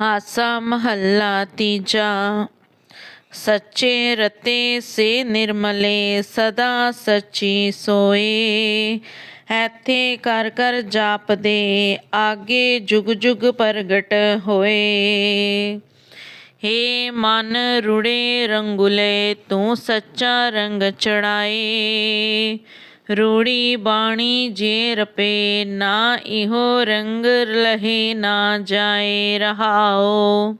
ਹਾਸਾ ਮਹੱਲਾ ਤੀਜਾ। ਸੱਚੇ ਰਤੇ ਸੇ ਨਿਰਮਲੇ, ਸਦਾ ਸੱਚੀ ਸੋਏ। ਐਥੇ ਕਰ ਕਰ ਜਾਪਦੇ, ਆਗੇ ਜੁਗ ਜੁਗ ਪ੍ਰਗਟ ਹੋਏ। ਹੇ ਮਨ ਰੁੜੇ ਰੰਗੁਲੇ, ਤੂੰ ਸੱਚਾ ਰੰਗ ਚੜਾਏ। ਰੂੜੀ ਬਾਣੀ ਜੇ ਰਪੇ ਨਾ ਇਹੋ ਰੰਗ ਲਹੇ ਨਾ ਜਾਏ ਰਹਾਓ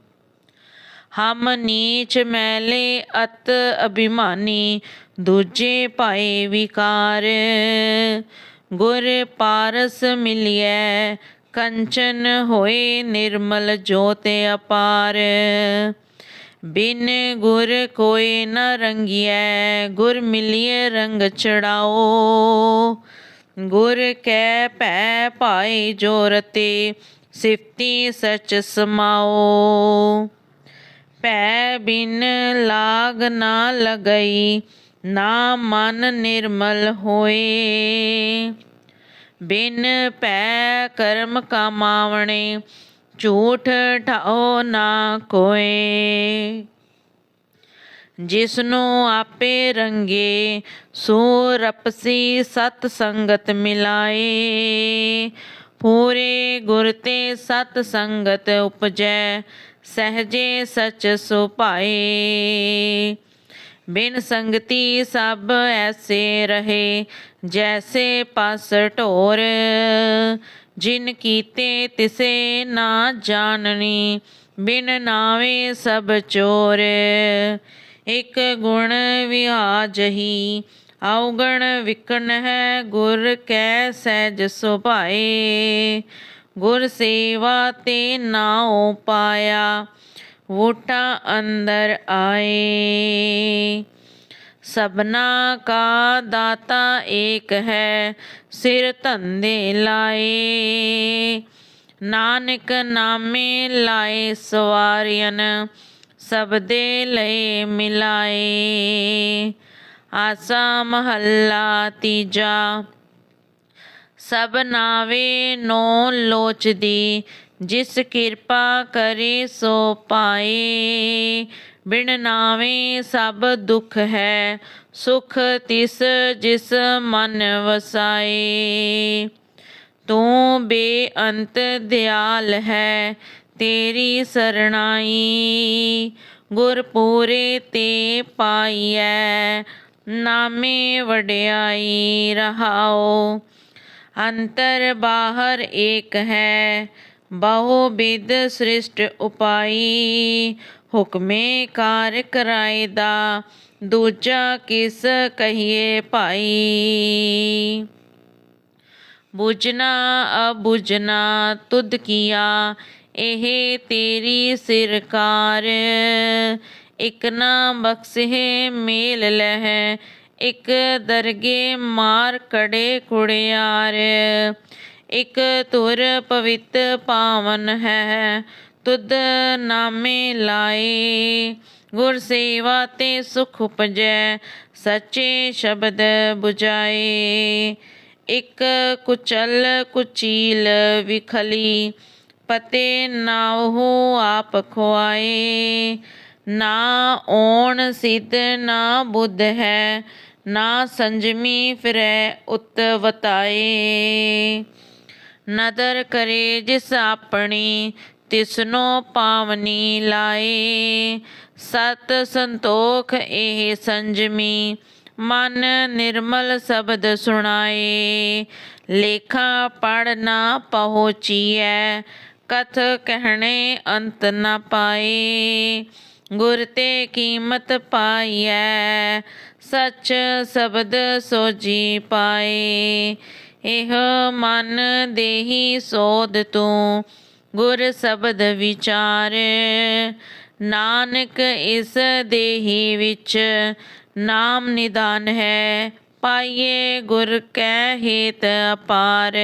ਹਮ ਨੀਚ ਮੈਲੇ ਅਤ ਅਭਿਮਾਨੀ, ਦੂਜੇ ਪਾਏ ਵਿਕਾਰ। ਗੁਰ ਪਾਰਸ ਮਿਲਿਐ, ਕੰਚਨ ਹੋਏ ਨਿਰਮਲ ਜੋਤ ਅਪਾਰ। ਬਿਨ ਗੁਰ ਕੋਇ ਨ ਰੰਗਿਐ, ਗੁਰ ਮਿਲਿਐ ਰੰਗ ਚੜਾਓ। ਗੁਰ ਕੈ ਭੈ ਭਾਈ ਜੋਰਤੇ ਸਿਫਤੀ ਸਚ ਸਮਾਓ। ਭੈ ਬਿਨ ਲਾਗ ਨਾ ਲਗਈ, ਨਾ ਮਨ ਨਿਰਮਲ ਹੋਏ। ਬਿਨ ਭੈ ਕਰਮ ਕਮਾਵਣੇ ਝੂਠ ਠਾਓ ਨਾ ਕੋਏ। ਜਿਸਨੂੰ ਆਪੇ ਰੰਗੇ ਸੋ ਰਪਸੀ ਸਤ ਸੰਗਤ ਮਿਲਾਏ। ਪੂਰੇ ਗੁਰ ਤੇ ਸਤ ਸੰਗਤ ਉਪਜੈ, ਸਹਜੇ ਸਚ ਸੁਭਾਏ ਬਿਨ ਸੰਗਤੀ ਸਭ ਐਸੇ ਰਹੇ, ਜੈਸੇ ਪਸ ਢੋਰ। ਜਿਨ ਕੀਤੇ ਤਿਸੇ ਨਾ ਜਾਣਨੀ, ਬਿਨ ਨਾਵੇ ਸਭ ਚੋਰ। ਇਕ ਗੁਣ ਵਿਆਜਹੀ ਔਗਣ ਵਿਕਣ ਹੈ ਗੁਰ ਕੈ ਸਹਿਜ ਸੁਭਾਏ। ਗੁਰ ਸੇਵਾ ਤੇ ਨਾਉ ਪਾਇਆ, ਵੋਟਾ ਅੰਦਰ ਆਏ। ਸਭਨਾ ਕਾ ਦਾਤਾ ਏਕ ਹੈ, ਸਿਰ ਧੰਦੇ ਲਾਏ। ਨਾਨਕ ਨਾਮੇ ਲਾਏ ਸਵਾਰਯਨ ਸਭ ਦੇ ਲਏ ਮਿਲਾਏ। ਆਸਾ ਮਹੱਲਾ ਤੀਜਾ, ਸਭ ਨਾਵੇ ਨੋ ਲੋਚਦੀ, ਜਿਸ ਕਿਰਪਾ ਕਰੇ ਸੋ ਪਾਏ। ਬਿਨ ਨਾਵੇ ਸਭ ਦੁੱਖ ਹੈ, ਸੁਖ ਤਿਸ ਜਿਸ ਮਨ ਵਸਾਏ। ਤੂੰ ਬੇਅੰਤ ਦਿਆਲ ਹੈ, ਤੇਰੀ ਸਰਣਾਈ। ਗੁਰ ਪੂਰੇ ਤੇ ਪਾਈਐ, ਨਾਮੇ ਵਡਿਆਈ ਰਹਾਓ ਅੰਤਰ ਬਾਹਰ ਏਕ ਹੈ, ਬਹੁ ਬਿਦ ਸ੍ਰਿਸ਼ਟ ਉਪਾਈ। ਹੁਕਮੇ ਕਾਰ ਕਰਾਏ ਦਾ, ਦੂਜਾ ਕਿਸ ਕਹੀਏ ਭਾਈ? ਬੁਝਨਾ ਅਬੁਝਨਾ ਤੁਧ ਕੀਆ, ਇਹ ਤੇਰੀ ਸਿਰਕਾਰ ਇਕ ਨਾ ਬਖਸ਼ੇ ਮੇਲ ਲਹਿ, ਇਕ ਦਰਗੇ ਮਾਰ ਕੜੇ ਕੁੜਿਆਰ। ਇਕ ਤੁਰ ਪਵਿੱਤ ਪਾਵਨ ਹੈ ਤੁਧ ਨਾਮੇ ਲਾਏ। ਗੁਰ ਸੇਵਾ ਤੇ ਸੁਖ ਉਪਜੈ, ਸੱਚੇ ਸ਼ਬਦ 부ਜਾਏ ਇਕ ਕੁਚਲ ਕੁਚੀਲ ਵਿਖਲੀ, ਪਤੇ ਨਾਉ ਆਪ ਖੁਆਏ। ਨਾ ਓਣ ਸਿੱਧ, ਨਾ ਬੁੱਧ ਹੈ, ਨਾ ਸੰਜਮੀ ਫਿਰੈ ਉਤ ਵਤਾਏ। ਨਦਰ ਕਰੇ ਜਿਸ ਆਪਣੀ ਤਿਸਨੋ ਪਾਵਨੀ ਲਾਏ। ਸਤ ਸੰਤੋਖ ਇਹ ਸੰਜਮੀ, ਮਨ ਨਿਰਮਲ ਸ਼ਬਦ ਸੁਣਾਏ। ਲੇਖਾ ਪੜ ਨਾ ਪਹੁੰਚੀਐ, ਕਥ ਕਹਿਣੇ ਅੰਤ ਨਾ ਪਾਏ। ਗੁਰ ਤੇ ਕੀਮਤ ਪਾਈਐ, ਸੱਚ ਸ਼ਬਦ ਸੋਜੀ ਪਾਏ। ਇਹ ਮਨ ਦੇਹੀ ਸੋਧ ਤੂੰ ਗੁਰ ਸ਼ਬਦ ਵਿਚਾਰ। ਨਾਨਕ ਇਸ ਦੇਹੀ ਵਿੱਚ ਨਾਮ ਨਿਦਾਨ ਹੈ, ਪਾਈਏ ਗੁਰ ਕੈ ਹੇਤ ਅਪਾਰ।